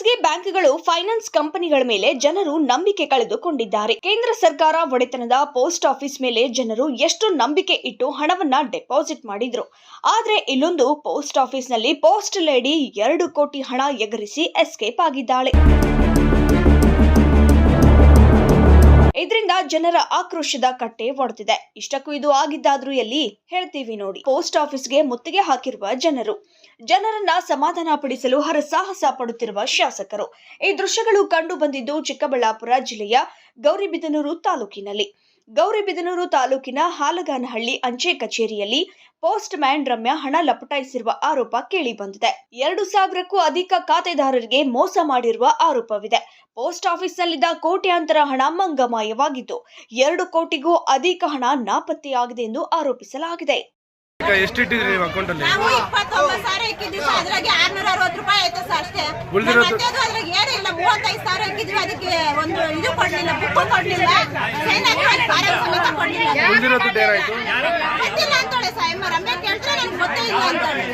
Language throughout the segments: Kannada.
ಖಾಸಗಿ ಬ್ಯಾಂಕ್ಗಳು ಫೈನಾನ್ಸ್ ಕಂಪನಿಗಳ ಮೇಲೆ ಜನರು ನಂಬಿಕೆ ಕಳೆದುಕೊಂಡಿದ್ದಾರೆ. ಕೇಂದ್ರ ಸರ್ಕಾರ ಒಡೆತನದ ಪೋಸ್ಟ್ ಆಫೀಸ್ ಮೇಲೆ ಜನರು ಎಷ್ಟು ನಂಬಿಕೆ ಇಟ್ಟು ಹಣವನ್ನ ಡೆಪಾಸಿಟ್ ಮಾಡಿದ್ರು. ಆದ್ರೆ ಇಲ್ಲೊಂದು ಪೋಸ್ಟ್ ಆಫೀಸ್ನಲ್ಲಿ ಪೋಸ್ಟ್ ಲೇಡಿ ಎರಡು ಕೋಟಿ ಹಣ ಎಗರಿಸಿ ಎಸ್ಕೇಪ್ ಆಗಿದ್ದಾಳೆ. ಜನರ ಆಕ್ರೋಶದ ಕಟ್ಟೆ ಒಡೆದಿದೆ. ಇಷ್ಟಕ್ಕೂ ಇದು ಆಗಿದ್ದಾದ್ರೂ ಎಲ್ಲಿ? ಹೇಳ್ತೀವಿ ನೋಡಿ. ಪೋಸ್ಟ್ ಆಫೀಸ್ಗೆ ಮುತ್ತಿಗೆ ಹಾಕಿರುವ ಜನರು. ಜನರನ್ನ ಸಮಾಧಾನ ಪಡಿಸಲು ಹರಸಾಹಸ ಪಡುತ್ತಿರುವ ಶಾಸಕರು. ಈ ದೃಶ್ಯಗಳು ಕಂಡು ಬಂದಿದ್ದು ಚಿಕ್ಕಬಳ್ಳಾಪುರ ಜಿಲ್ಲೆಯ ಗೌರಿಬಿದನೂರು ತಾಲೂಕಿನಲ್ಲಿ. ಗೌರಿಬಿದನೂರು ತಾಲೂಕಿನ ಹಾಲಗಾನಹಳ್ಳಿ ಅಂಚೆ ಕಚೇರಿಯಲ್ಲಿ ಪೋಸ್ಟ್ ಮ್ಯಾನ್ ರಮ್ಯಾ ಹಣ ಲಪಟಾಯಿಸಿರುವ ಆರೋಪ ಕೇಳಿ ಬಂದಿದೆ ಎರಡು ಸಾವಿರಕ್ಕೂ ಅಧಿಕ ಖಾತೆದಾರರಿಗೆ ಮೋಸ ಮಾಡಿರುವ ಆರೋಪವಿದೆ. ಪೋಸ್ಟ್ ಆಫೀಸ್ನಲ್ಲಿದ್ದ ಕೋಟ್ಯಾಂತರ ಹಣ ಮಂಗಮಾಯವಾಗಿದ್ದು, ಎರಡು ಕೋಟಿಗೂ ಅಧಿಕ ಹಣ ನಾಪತ್ತೆಯಾಗಿದೆ ಎಂದು ಆರೋಪಿಸಲಾಗಿದೆ. ಎಷ್ಟು ಇಟ್ಟಿದ್ರಿ ನೀವು ಅಕೌಂಟಲ್ಲಿ ನಾವು ಇಪ್ಪತ್ತೊಂಬತ್ತು ಸಾವಿರ ಇಕ್ಕಿದ್ವಿ ಸರ್ ಅದ್ರಾಗೆ ಆರ್ನೂರ ಅರವತ್ತು ರೂಪಾಯಿ ಆಯ್ತು ಸರ್ ಅಷ್ಟೇ ಉಳ್ದಿರೋದು? ನಮ್ಮ ಅತ್ತೆದು ಅದ್ರಾಗೆ ಏನೂ ಇಲ್ಲ ಮೂವತ್ತೈದು ಸಾವಿರ ಇಕ್ಕಿದ್ವಿ ಅದಕ್ಕೆ ಒಂದು ಇದು ಕೊಡ್ಲಿಲ್ಲ ಬುಕ್ ಕೊಡ್ಲಿಲ್ಲ ಸೈನ್ ಹಾಕಿ ಒಂದು ಫಾರಂ ಸಮೇತ ಕೊಡ್ಲಿಲ್ಲ ಉಳಿದಿರೋ ದುಡ್ಡು ಏನಾಯ್ತು ಗೊತ್ತಿಲ್ಲ ಅಂತಾಳೆ ಸಾಯಮ್ಮ ರಮ್ಯ ಕೇಳ್ತಾರೆ ನನ್ಗೆ ಗೊತ್ತೇ ಇಲ್ಲ ಅಂತಾಳೆ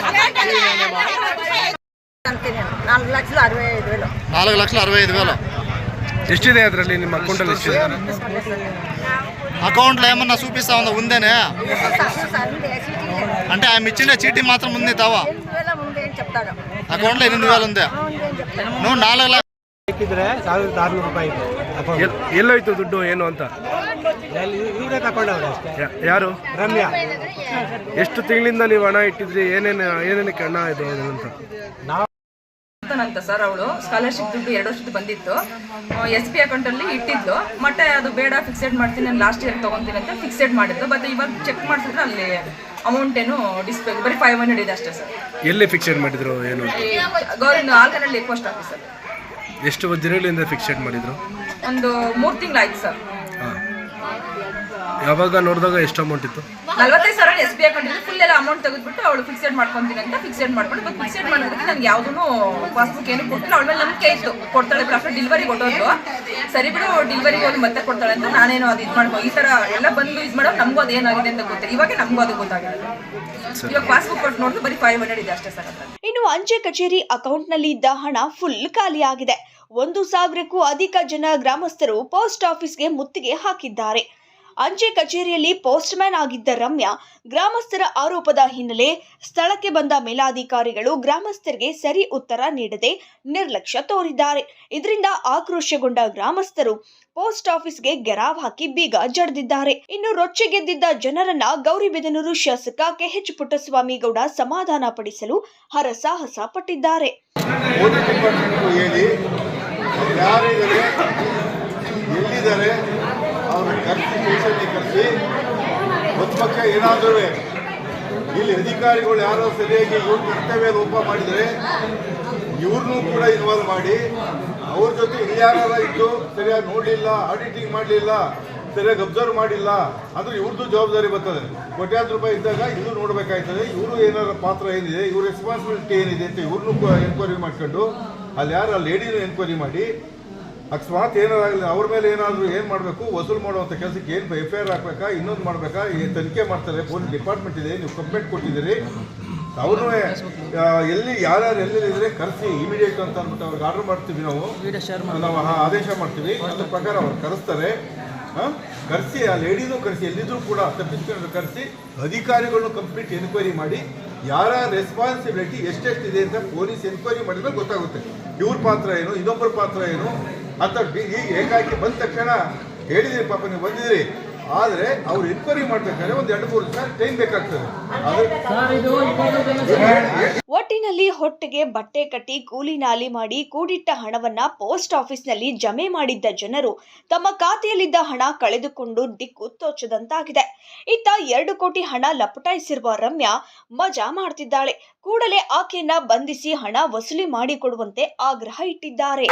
ಅಕೌಂಟಲ್ಲಿ ಆರ್ನೂರ ಅರವತ್ತು ರೂಪಾಯಿ ಆಯ್ತು. ಅಂತೀನಿ ನಾಲ್ಕು ಲಕ್ಷದ ಅರವತ್ತೈದು ವೇಲು నాలుగు లక్షల అరవై ఐదు వేలు ಎಷ್ಟಿದೆ ಅದರಲ್ಲಿ ನಿಮ್ಮ ಅಕೌಂಟಲ್ಲಿ ಎಷ್ಟಿದೆ అకౌంట్లో ఏమన్నా చూపిస్తా ఉందా ఉందేనే అంటే ఆమె ఇచ్చిన చీటీ మాత్రం ఉంది తావా ఎనిమిది వేల ముందు ఏం చెప్తాడు అకౌంట్లో ఎనిమిది వేలు ఉంది ముందు ఏం చెప్తాడు నువ్వు నాలుగు లక్ష ಹಾಕಿದ್ರೆ ಸಾವಿರದ ಆರುನೂರು ರೂಪಾಯಿ ಇದೆ ಅಕೌಂಟ್ ಎಲ್- ಎಲ್ಲೋಯ್ತು ದುಡ್ಡು ಏನು ಅಂತ ಎಲ್ಲಿ ಇವರೇ ತಗೊಂಡವ್ರೆ ಅಷ್ಟೇ ಯಾ- ಯಾರು ರಮ್ಯಾ ಎಷ್ಟು ತಿಂಗಳಿಂದ ನೀವು ಹಣ ಇಟ್ಟಿದ್ರಿ ಏನೇನು ಏನೇನಕ್ಕೆ ಹಣ ಇದು ಅಂತ ಅಂತ ಸರ್ ಅವಳು. ಸ್ಕಾಲರ್ಶಿಪ್ ದುಡ್ಡು ಎರಡು ವರ್ಷದ ಬಂದಿತ್ತು. ಎಸ್ ಬಿ ಅಕೌಂಟಲ್ಲಿ ಇಟ್ಟಿದ್ಲು. ಮತ್ತೆ ಅದು ಬೇಡ ಫಿಕ್ಸೆಡ್ ಮಾಡ್ತೀನಿ ನಾನು ಲಾಸ್ಟ್ ಇಯರ್ ತೊಗೊತೀನಿ ಅಂತ ಫಿಕ್ಸೆಡ್ ಮಾಡಿದ್ದು. ಬಟ್ ಇವಾಗ ಚೆಕ್ ಮಾಡಿಸಿದ್ರೆ ಅಲ್ಲಿ ಅಮೌಂಟ್ ಏನು ಡಿಸ್ಪ್ಲೇ ಬರೀ ಫೈವ್ ಹಂಡ್ರೆಡ್ ಇದೆ ಅಷ್ಟೇ ಸರ್. ಎಲ್ಲಿ ಫಿಕ್ಸೆಡ್ ಮಾಡಿದ್ರು ಏನು? ಗೌರ್ಮೆಂಟ್ ಆಲ್ಕನಲ್ಲಿ ಪೋಸ್ಟ್ ಆಫೀಸಲ್ಲಿ ಎಷ್ಟು ದಿನಗಳಿಂದ ಫಿಕ್ಸೆಡ್ ಮಾಡಿದ್ರು? ಒಂದು ಮೂರು ತಿಂಗಳಾಯ್ತು ಸರ್. ಯಾವಾಗ ನೋಡಿದಾಗ ಎಷ್ಟು ಅಮೌಂಟ್ ಇತ್ತು? ನಲ್ವತ್ತೈದು ಸಾವಿರ ಎಸ್ ಬಿ ಅಕೌಂಟ್ ಫುಲ್ ಎಲ್ಲ ಅಮೌಂಟ್ ತೆಗೆದ್ಬಿಟ್ಟು ಅವಳು ಫಿಕ್ಸೆಡ್ ಮಾಡ್ಕೊಂತೀನಿ ಅಂತ ಫಿಕ್ಸೆಡ್ ಮಾಡ್ಕೊಂಡು ಬಟ್ ಫಿಕ್ಸೆಡ್ ಮಾಡೋದಕ್ಕೆ ನನಗೆ ಯಾವುದೂ ಪಾಸ್ಬುಕ್ ಏನು ಕೊಟ್ಟಿಲ್ಲ. ಅವಳ ಮೇಲೆ ನಂಬಿಕೆ ಇತ್ತು. ಕೊಡ್ತಾಳೆ ಆಫ್ಟರ್ ಡಿಲಿವರಿ ಕೊಟ್ಟೋದು ಸರಿ ಬಿಡು ಡಿಲಿವರಿಗೆ ಹೋಗಿ ಮತ್ತೆ ಕೊಡ್ತಾಳೆ ಅಂತ ನಾನೇನು ಅದು ಇದು ಮಾಡ್ಕೊ ಈ ಥರ ಎಲ್ಲ ಬಂದು ಇದು ಮಾಡೋ ನಮಗೂ ಅದು ಏನಾಗಿದೆ ಅಂತ ಗೊತ್ತಿಲ್ಲ. ಇವಾಗ ನಮಗೂ ಅದು ಗೊತ್ತಾಗಲ್ಲ. ಇವಾಗ ಪಾಸ್ಬುಕ್ ಕೊಟ್ಟು ನೋಡಿದ್ರೆ ಬರೀ ಫೈವ್ ಹಂಡ್ರೆಡ್ ಇದೆ ಅಷ್ಟೇ ಸರ್ ಇನ್ನು ಅಂಚೆ ಕಚೇರಿ ಅಕೌಂಟ್ನಲ್ಲಿ ಇದ್ದ ಹಣ ಫುಲ್ ಖಾಲಿಯಾಗಿದೆ ಒಂದು ಸಾವಿರಕ್ಕೂ ಅಧಿಕ ಜನ ಗ್ರಾಮಸ್ಥರು ಪೋಸ್ಟ್ ಆಫೀಸ್ಗೆ ಮುತ್ತಿಗೆ ಹಾಕಿದ್ದಾರೆ. ಅಂಚೆ ಕಚೇರಿಯಲ್ಲಿ ಪೋಸ್ಟ್ ಮ್ಯಾನ್ ಆಗಿದ್ದ ರಮ್ಯಾ, ಗ್ರಾಮಸ್ಥರ ಆರೋಪದ ಹಿನ್ನೆಲೆ ಸ್ಥಳಕ್ಕೆ ಬಂದ ಮೇಲಾಧಿಕಾರಿಗಳು ಗ್ರಾಮಸ್ಥರಿಗೆ ಸರಿ ಉತ್ತರ ನೀಡದೆ ನಿರ್ಲಕ್ಷ್ಯ ತೋರಿದ್ದಾರೆ. ಇದರಿಂದ ಆಕ್ರೋಶಗೊಂಡ ಗ್ರಾಮಸ್ಥರು ಪೋಸ್ಟ್ ಆಫೀಸ್ಗೆ ಗೆರಾವ್ ಹಾಕಿ ಬೀಗ ಜಡಿದಿದ್ದಾರೆ. ಇನ್ನು ರೊಚ್ಚಿಗೆದ್ದಿದ್ದ ಜನರನ್ನ ಗೌರಿಬಿದನೂರು ಶಾಸಕ ಕೆಎಚ್ ಪುಟ್ಟಸ್ವಾಮಿ ಗೌಡ ಸಮಾಧಾನ ಪಡಿಸಲು ಹರಸಾಹಸ ಪಟ್ಟಿದ್ದಾರೆ. ಪಕ್ಷ ಏನಾದರೂ ಇಲ್ಲಿ ಅಧಿಕಾರಿಗಳು ಯಾರೋ ಸರಿಯಾಗಿ ಇವ್ರ ಕರ್ತವ್ಯ ರೂಪ ಮಾಡಿದರೆ ಇವ್ರನ್ನೂ ಕೂಡ ಇನ್ವಾಲ್ವ್ ಮಾಡಿ ಅವ್ರ ಜೊತೆ ಇನ್ಯಾರ ಇದ್ದು ಸರಿಯಾಗಿ ನೋಡಲಿಲ್ಲ ಆಡಿಟಿಂಗ್ ಮಾಡಲಿಲ್ಲ, ಸರಿಯಾಗಿ ಅಬ್ಸರ್ವ್ ಮಾಡಿಲ್ಲ ಅಂದ್ರೆ ಇವ್ರದ್ದು ಜವಾಬ್ದಾರಿ ಬರ್ತದೆ. ಕೋಟ್ಯಾಂತರ ರೂಪಾಯಿ ಇದ್ದಾಗ ಇದು ನೋಡಬೇಕಾಯ್ತದೆ, ಇವರು ಏನಾರ ಪಾತ್ರ ಏನಿದೆ, ಇವ್ರ ರೆಸ್ಪಾನ್ಸಿಬಿಲಿಟಿ ಏನಿದೆ ಅಂತ ಇವ್ರನ್ನೂ ಎನ್ಕ್ವೈರಿ ಮಾಡ್ಕೊಂಡು, ಅಲ್ಲಿ ಯಾರು ಆ ಲೇಡಿನೂ ಎನ್ಕ್ವೈರಿ ಮಾಡಿ ಅಕಸ್ಮಾತ್ ಏನಾರಾಗಲಿ ಅವ್ರ ಮೇಲೆ ಏನಾದರೂ ಏನು ಮಾಡಬೇಕು? ವಸೂಲು ಮಾಡುವಂಥ ಕೆಲಸಕ್ಕೆ ಏನು ಎಫ್ ಐ ಆರ್ ಹಾಕ್ಬೇಕಾ ಇನ್ನೊಂದು ಮಾಡಬೇಕಾ? ತನಿಖೆ ಮಾಡ್ತಾರೆ. ಪೊಲೀಸ್ ಡಿಪಾರ್ಟ್ಮೆಂಟ್ ಇದೆ. ನೀವು ಕಂಪ್ಲೇಂಟ್ ಕೊಟ್ಟಿದ್ದೀರಿ. ಅವ್ರನ್ನೂ ಎಲ್ಲಿ ಯಾರ್ಯಾರು ಎಲ್ಲಿದ್ರೆ ಕರೆಸಿ ಇಮಿಡಿಯೇಟ್ ಅಂತ ಅಂದ್ಬಿಟ್ಟು ಅವ್ರಿಗೆ ಆರ್ಡರ್ ಮಾಡ್ತೀವಿ ನಾವು. ನಾವು ಆದೇಶ ಮಾಡ್ತೀವಿ. ಅದ್ರ ಪ್ರಕಾರ ಅವ್ರು ಕರೆಸ್ತಾರೆ. ಕರೆಸಿ ಆ ಲೇಡಿನೂ ಕರೆಸಿ ಎಲ್ಲಿದ್ರು ಕೂಡ ತಪ್ಪಿಸ್ಕೊಂಡು ಕರೆಸಿ ಅಧಿಕಾರಿಗಳನ್ನು ಕಂಪ್ಲೀಟ್ ಎನ್ಕ್ವೈರಿ ಮಾಡಿ ಯಾರ ರೆಸ್ಪಾನ್ಸಿಬಿಲಿಟಿ ಎಷ್ಟೆಷ್ಟಿದೆ ಅಂತ ಪೊಲೀಸ್ ಎನ್ಕ್ವೈರಿ ಮಾಡಿದ್ರೆ ಗೊತ್ತಾಗುತ್ತೆ. ಇವ್ರ ಪಾತ್ರ ಏನು? ಇನ್ನೊಬ್ಬರ ಪಾತ್ರ ಏನು? ಅಂತ ಈಗ ಏಕಾಕಿ ಬಂದ ತಕ್ಷಣ ಹೇಳಿದಿರಿ ಪಾಪ ನೀವು ಬಂದಿದ್ದೀರಿ ಆದರೆ ಅವ್ರು ಎನ್ಕ್ವೈರಿ ಮಾಡ್ಬೇಕಾದ್ರೆ ಒಂದು ಎರಡು ಮೂರು ದಿವಸ ಟೈಮ್ ಬೇಕಾಗ್ತದೆ ಒಟ್ಟಿನಲ್ಲಿ ಹೊಟ್ಟೆಗೆ ಬಟ್ಟೆ ಕಟ್ಟಿ ಕೂಲಿ ನಾಲಿ ಮಾಡಿ ಕೂಡಿಟ್ಟ ಹಣವನ್ನ ಪೋಸ್ಟ್ ಆಫೀಸ್ನಲ್ಲಿ ಜಮೆ ಮಾಡಿದ್ದ ಜನರು ತಮ್ಮ ಖಾತೆಯಲ್ಲಿದ್ದ ಹಣ ಕಳೆದುಕೊಂಡು ದಿಕ್ಕು ತೋಚದಂತಾಗಿದೆ ಇತ್ತ ಎರಡು ಕೋಟಿ ಹಣ ಲಪಟಾಯಿಸಿರುವ ರಮ್ಯಾ ಮಜಾ ಮಾಡ್ತಿದ್ದಾಳೆ ಕೂಡಲೇ ಆಕೆಯನ್ನ ಬಂಧಿಸಿ ಹಣ ವಸೂಲಿ ಮಾಡಿಕೊಡುವಂತೆ ಆಗ್ರಹ ಇಟ್ಟಿದ್ದಾರೆ